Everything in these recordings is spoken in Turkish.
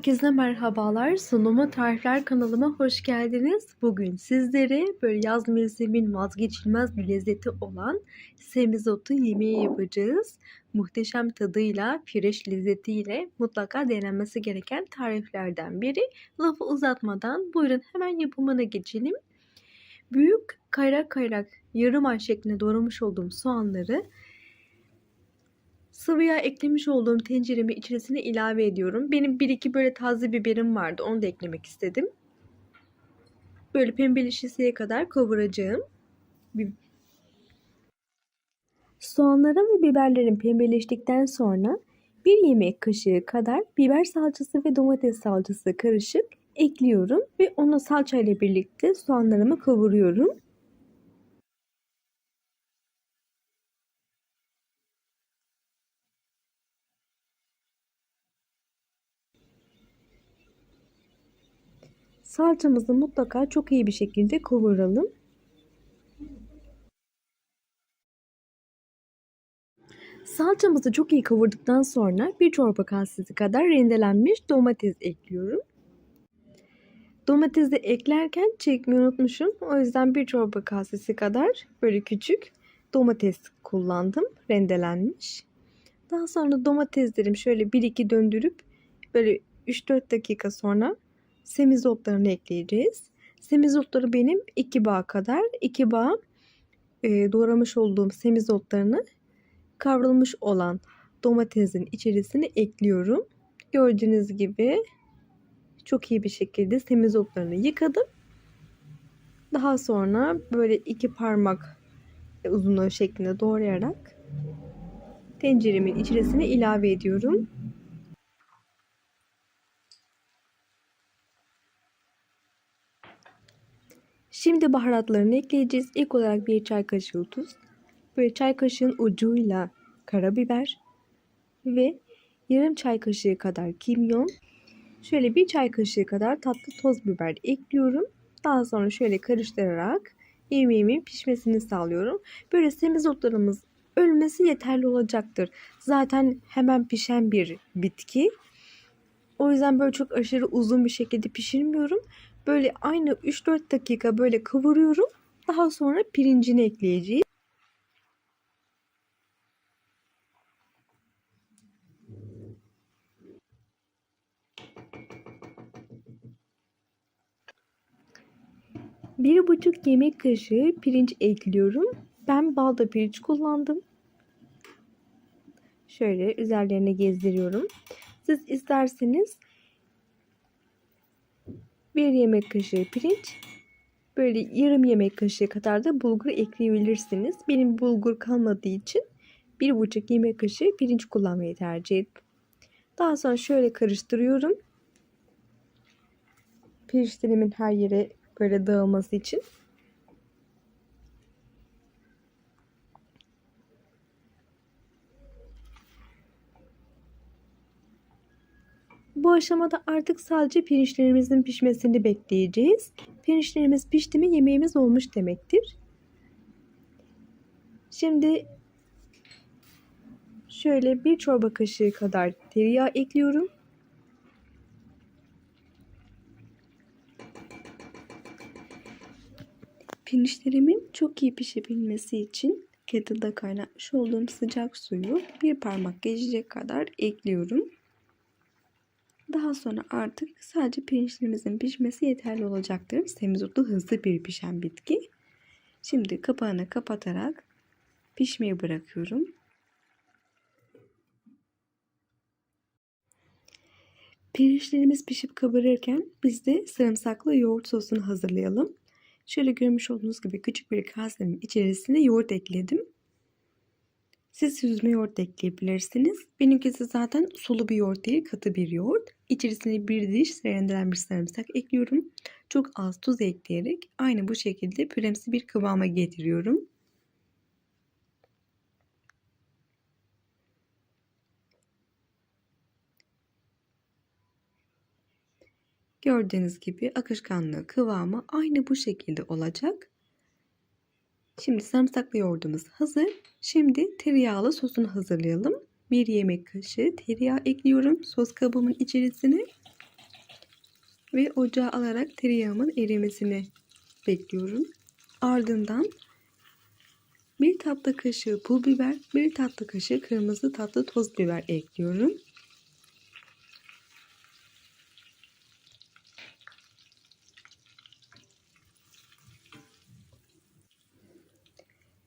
Herkese merhabalar. Sunuma Tarifler kanalıma hoş geldiniz. Bugün sizlere böyle yaz mevsimin vazgeçilmez bir lezzeti olan semizotu yemeği yapacağız. Muhteşem tadıyla, fresh lezzetiyle mutlaka denenmesi gereken tariflerden biri. Lafı uzatmadan buyurun hemen yapımına geçelim. Büyük kayrak kayrak yarım ay şeklinde doğramış olduğum soğanları Sıvı yağ eklemiş olduğum tenceremi içerisine ilave ediyorum. Benim bir iki böyle taze biberim vardı. Onu da eklemek istedim. Böyle pembeleşesiye kadar kavuracağım. Soğanlarım ve biberlerim pembeleştikten sonra bir yemek kaşığı kadar biber salçası ve domates salçası karışık ekliyorum ve onu salçayla birlikte soğanlarımı kavuruyorum. Salçamızı mutlaka çok iyi bir şekilde kavuralım. Salçamızı çok iyi kavurduktan sonra bir çorba kasesi kadar rendelenmiş domates ekliyorum. Domatesi eklerken çekmeyi unutmuşum. O yüzden bir çorba kasesi kadar böyle küçük domates kullandım. Rendelenmiş. Daha sonra domateslerimi şöyle 1-2 döndürüp böyle 3-4 dakika sonra semizotlarını ekleyeceğiz. Semizotları benim 2 bağ kadar. 2 bağ e, doğramış olduğum semizotlarını kavrulmuş olan domatesin içerisine ekliyorum. Gördüğünüz gibi çok iyi bir şekilde semizotlarını yıkadım. Daha sonra böyle iki parmak uzunluğu şeklinde doğrayarak tenceremin içerisine ilave ediyorum. Şimdi baharatlarını ekleyeceğiz. İlk olarak bir çay kaşığı tuz. Böyle çay kaşığın ucuyla karabiber ve yarım çay kaşığı kadar kimyon. Şöyle bir çay kaşığı kadar tatlı toz biber ekliyorum. Daha sonra şöyle karıştırarak yemeğimin pişmesini sağlıyorum. Böyle semizotlarımız ölmesi yeterli olacaktır. Zaten hemen pişen bir bitki. O yüzden böyle çok aşırı uzun bir şekilde pişirmiyorum. Böyle aynı 3-4 dakika böyle kavuruyorum. Daha sonra pirincini ekleyeceğiz. Bir buçuk yemek kaşığı pirinç ekliyorum. Ben balda pirinç kullandım. Şöyle üzerlerine gezdiriyorum. Siz isterseniz bir yemek kaşığı pirinç, böyle yarım yemek kaşığı kadar da bulgur ekleyebilirsiniz. Benim bulgur kalmadığı için bir buçuk yemek kaşığı pirinç kullanmayı tercih ettim. Daha sonra şöyle karıştırıyorum. Pirinçlerimin her yere böyle dağılması için. Bu aşamada artık sadece pirinçlerimizin pişmesini bekleyeceğiz. Pirinçlerimiz pişti mi yemeğimiz olmuş demektir. Şimdi şöyle bir çorba kaşığı kadar tereyağı ekliyorum. Pirinçlerimin çok iyi pişebilmesi için kettle'da kaynatmış olduğum sıcak suyu bir parmak geçecek kadar ekliyorum. Daha sonra artık sadece pirinçlerimizin pişmesi yeterli olacaktır. Semizotu hızlı bir pişen bitki. Şimdi kapağını kapatarak pişmeye bırakıyorum. Pirinçlerimiz pişip kabarırken biz de sarımsaklı yoğurt sosunu hazırlayalım. Şöyle görmüş olduğunuz gibi küçük bir kasenin içerisine yoğurt ekledim. Siz süzme yoğurt ekleyebilirsiniz. Benimkisi zaten sulu bir yoğurt değil, katı bir yoğurt. İçerisine bir diş rendelenmiş sarımsak ekliyorum. Çok az tuz ekleyerek aynı bu şekilde püremsi bir kıvama getiriyorum. Gördüğünüz gibi akışkanlığı kıvamı aynı bu şekilde olacak. Şimdi sarımsaklı yoğurdumuz hazır. Şimdi tereyağlı sosunu hazırlayalım. Bir yemek kaşığı tereyağı ekliyorum sos kabımın içerisine. Ve ocağa alarak tereyağımın erimesini bekliyorum. Ardından bir tatlı kaşığı pul biber, bir tatlı kaşığı kırmızı tatlı toz biber ekliyorum.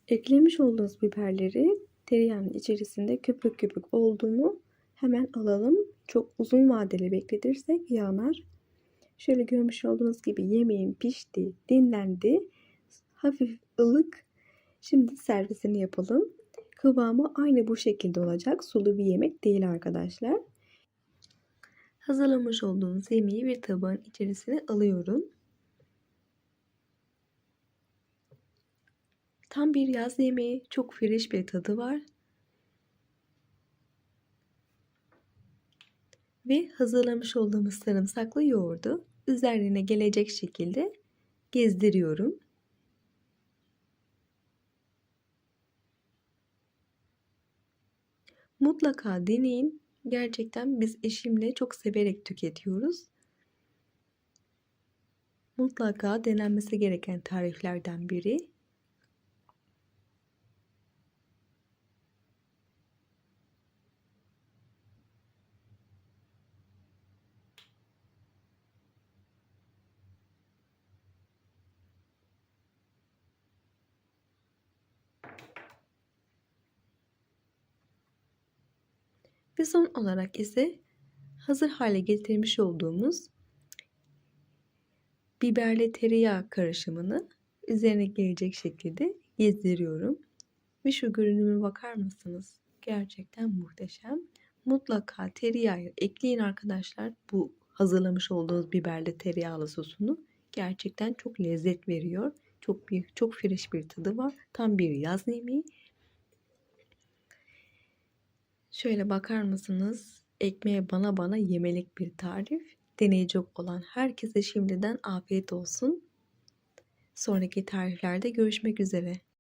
Eklemiş olduğunuz biberleri tereyağının içerisinde köpük köpük oldu mu hemen alalım. Çok uzun vadeli bekletirsek yanar. Şöyle görmüş olduğunuz gibi yemeğim pişti, dinlendi. Hafif ılık. Şimdi servisini yapalım. Kıvamı aynı bu şekilde olacak. Sulu bir yemek değil arkadaşlar. Hazırlamış olduğumuz yemeği bir tabağın içerisine alıyorum. Tam bir yaz yemeği, çok fresh bir tadı var. Ve hazırlamış olduğumuz sarımsaklı yoğurdu üzerine gelecek şekilde gezdiriyorum. Mutlaka deneyin. Gerçekten biz eşimle çok severek tüketiyoruz. Mutlaka denenmesi gereken tariflerden biri. Ve son olarak ise hazır hale getirmiş olduğumuz biberli tereyağı karışımını üzerine gelecek şekilde gezdiriyorum. Ve şu görünüme bakar mısınız? Gerçekten muhteşem. Mutlaka tereyağı ekleyin arkadaşlar. Bu hazırlamış olduğunuz biberli tereyağlı sosunu gerçekten çok lezzet veriyor. Çok bir çok fresh bir tadı var. Tam bir yaz yemeği. Şöyle bakar mısınız? Ekmeğe bana bana yemelik bir tarif. Deneyecek olan herkese şimdiden afiyet olsun. Sonraki tariflerde görüşmek üzere.